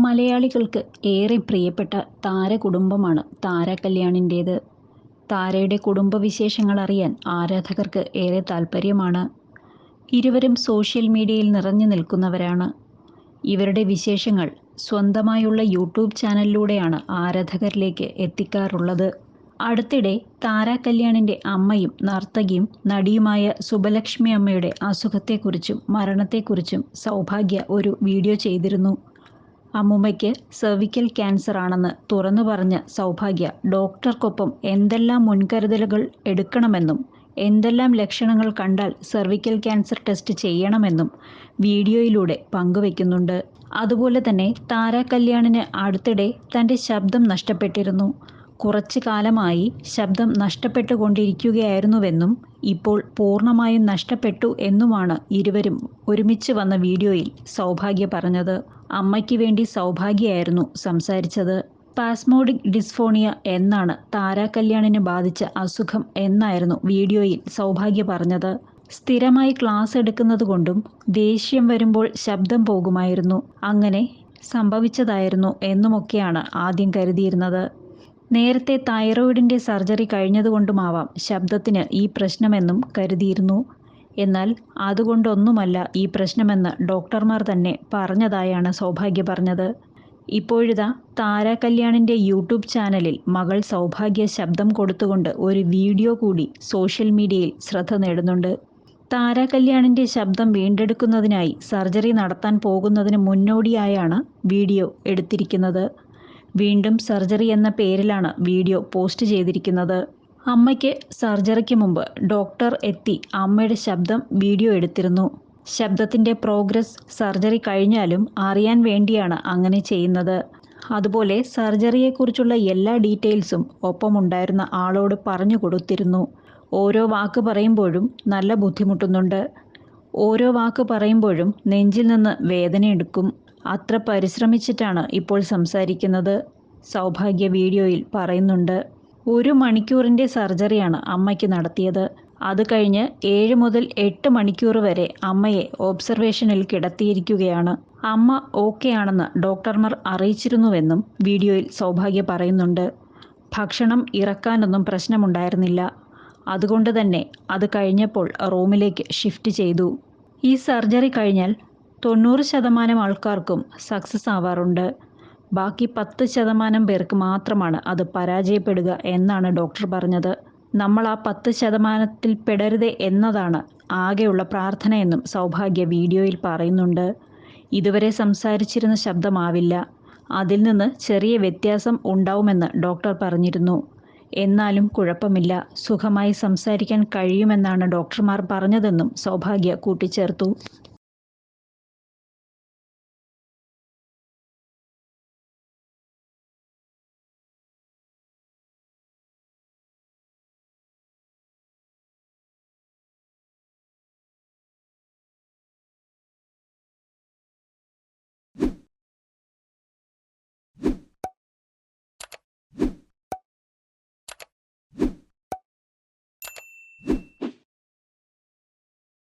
മലയാളികൾക്ക് ഏറെ പ്രിയപ്പെട്ട താരകുടുംബമാണ് താര കല്യാണിന്റേത് താരയുടെ കുടുംബവിശേഷങ്ങൾ അറിയാൻ ആരാധകർക്ക് ഏറെ താൽപ്പര്യമാണ്. ഇരുവരും സോഷ്യൽ മീഡിയയിൽ നിറഞ്ഞു നിൽക്കുന്നവരാണ്. ഇവരുടെ വിശേഷങ്ങൾ സ്വന്തമായുള്ള യൂട്യൂബ് ചാനലിലൂടെയാണ് ആരാധകരിലേക്ക് എത്തിക്കാറുള്ളത്. അടുത്തിടെ താര കല്യാണിന്റെ അമ്മയും നർത്തകിയും നടിയുമായ സുബലക്ഷ്മി അമ്മയുടെ അസുഖത്തെക്കുറിച്ചും മരണത്തെക്കുറിച്ചും സൗഭാഗ്യ ഒരു വീഡിയോ ചെയ്തിരുന്നു. അമ്മുമ്മയ്ക്ക് സെർവിക്കൽ ക്യാൻസർ ആണെന്ന് തുറന്നു പറഞ്ഞ സൗഭാഗ്യ ഡോക്ടർക്കൊപ്പം എന്തെല്ലാം മുൻകരുതലുകൾ എടുക്കണമെന്നും എന്തെല്ലാം ലക്ഷണങ്ങൾ കണ്ടാൽ സെർവിക്കൽ ക്യാൻസർ ടെസ്റ്റ് ചെയ്യണമെന്നും വീഡിയോയിലൂടെ പങ്കുവെക്കുന്നുണ്ട്. അതുപോലെ തന്നെ താര കല്യാണിന് അടുത്തിടെ തന്റെ ശബ്ദം നഷ്ടപ്പെട്ടിരുന്നു. കുറച്ചു കാലമായി ശബ്ദം നഷ്ടപ്പെട്ടുകൊണ്ടിരിക്കുകയായിരുന്നുവെന്നും ഇപ്പോൾ പൂർണമായും നഷ്ടപ്പെട്ടു എന്നുമാണ് ഇരുവരും ഒരുമിച്ച് വന്ന വീഡിയോയിൽ സൗഭാഗ്യ പറഞ്ഞത്. അമ്മയ്ക്ക് വേണ്ടി സൗഭാഗ്യയായിരുന്നു സംസാരിച്ചത്. പാസ്മോഡിക് ഡിസ്ഫോണിയ എന്നാണ് താരാ ബാധിച്ച അസുഖം എന്നായിരുന്നു വീഡിയോയിൽ സൗഭാഗ്യ പറഞ്ഞത്. സ്ഥിരമായി ക്ലാസ് എടുക്കുന്നതുകൊണ്ടും ദേഷ്യം വരുമ്പോൾ ശബ്ദം പോകുമായിരുന്നു. അങ്ങനെ സംഭവിച്ചതായിരുന്നു എന്നുമൊക്കെയാണ് ആദ്യം കരുതിയിരുന്നത്. നേരത്തെ തൈറോയിഡിന്റെ സർജറി കഴിഞ്ഞതുകൊണ്ടുമാവാം ശബ്ദത്തിന് ഈ പ്രശ്നമെന്നും കരുതിയിരുന്നു. എന്നാൽ അതുകൊണ്ടൊന്നുമല്ല ഈ പ്രശ്നമെന്ന് ഡോക്ടർമാർ തന്നെ പറഞ്ഞതായാണ് സൗഭാഗ്യ പറഞ്ഞത്. ഇപ്പോഴിതാ താര കല്യാണിന്റെ യൂട്യൂബ് ചാനലിൽ മകൾ സൗഭാഗ്യ ശബ്ദം കൊടുത്തുകൊണ്ട് ഒരു വീഡിയോ കൂടി സോഷ്യൽ മീഡിയയിൽ ശ്രദ്ധ നേടുന്നുണ്ട്. താര കല്യാണിന്റെ ശബ്ദം വീണ്ടെടുക്കുന്നതിനായി സർജറി നടത്താൻ പോകുന്നതിന് മുന്നോടിയായാണ് വീഡിയോ എടുത്തിരിക്കുന്നത്. വീണ്ടും സർജറി എന്ന പേരിലാണ് വീഡിയോ പോസ്റ്റ് ചെയ്തിരിക്കുന്നത്. അമ്മയ്ക്ക് സർജറിക്ക് മുമ്പ് ഡോക്ടർ എത്തി അമ്മയുടെ ശബ്ദം വീഡിയോ എടുത്തിരുന്നു. ശബ്ദത്തിന്റെ പ്രോഗ്രസ് സർജറി കഴിഞ്ഞാലും അറിയാൻ വേണ്ടിയാണ് അങ്ങനെ ചെയ്യുന്നത്. അതുപോലെ സർജറിയെക്കുറിച്ചുള്ള എല്ലാ ഡീറ്റെയിൽസും ഒപ്പമുണ്ടായിരുന്ന ആളോട് പറഞ്ഞു കൊടുത്തിരുന്നു. ഓരോ വാക്ക് പറയുമ്പോഴും നല്ല ബുദ്ധിമുട്ടുന്നുണ്ട്. ഓരോ വാക്ക് പറയുമ്പോഴും നെഞ്ചിൽ നിന്ന് വേദനയെടുക്കും അത്ര പരിശ്രമിച്ചിട്ടാണ് ഇപ്പോൾ സംസാരിക്കുന്നത്. സൗഭാഗ്യ വീഡിയോയിൽ പറയുന്നുണ്ട് ഒരു മണിക്കൂറിന്റെ സർജറിയാണ് അമ്മയ്ക്ക് നടത്തിയത്. അത് കഴിഞ്ഞ് ഏഴ് മുതൽ എട്ട് മണിക്കൂർ വരെ അമ്മയെ ഒബ്സർവേഷനിൽ കിടത്തിയിരിക്കുകയാണ്. അമ്മ ഓക്കെ ആണെന്ന് ഡോക്ടർമാർ അറിയിച്ചിരുന്നുവെന്നും വീഡിയോയിൽ സൗഭാഗ്യ പറയുന്നുണ്ട്. ഭക്ഷണം ഇറക്കാനൊന്നും പ്രശ്നമുണ്ടായിരുന്നില്ല. അതുകൊണ്ട് തന്നെ അത് കഴിഞ്ഞപ്പോൾ റൂമിലേക്ക് ഷിഫ്റ്റ് ചെയ്തു. ഈ സർജറി കഴിഞ്ഞാൽ തൊണ്ണൂറ് ശതമാനം ആൾക്കാർക്കും സക്സസ് ആവാറുണ്ട്. ബാക്കി പത്ത് ശതമാനം പേർക്ക് മാത്രമാണ് അത് പരാജയപ്പെടുക എന്നാണ് ഡോക്ടർ പറഞ്ഞത്. നമ്മൾ ആ പത്ത് ശതമാനത്തിൽ പെടരുത് എന്നതാണ് ആകെയുള്ള പ്രാർത്ഥനയെന്നും സൗഭാഗ്യ വീഡിയോയിൽ പറയുന്നുണ്ട്. ഇതുവരെ സംസാരിച്ചിരുന്ന ശബ്ദമാവില്ല. അതിൽ നിന്ന് ചെറിയ വ്യത്യാസം ഉണ്ടാവുമെന്ന് ഡോക്ടർ പറഞ്ഞിരുന്നു. എന്നാലും കുഴപ്പമില്ല. സുഖമായി സംസാരിക്കാൻ കഴിയുമെന്നാണ് ഡോക്ടർമാർ പറഞ്ഞതെന്നും സൗഭാഗ്യ കൂട്ടിച്ചേർത്തു.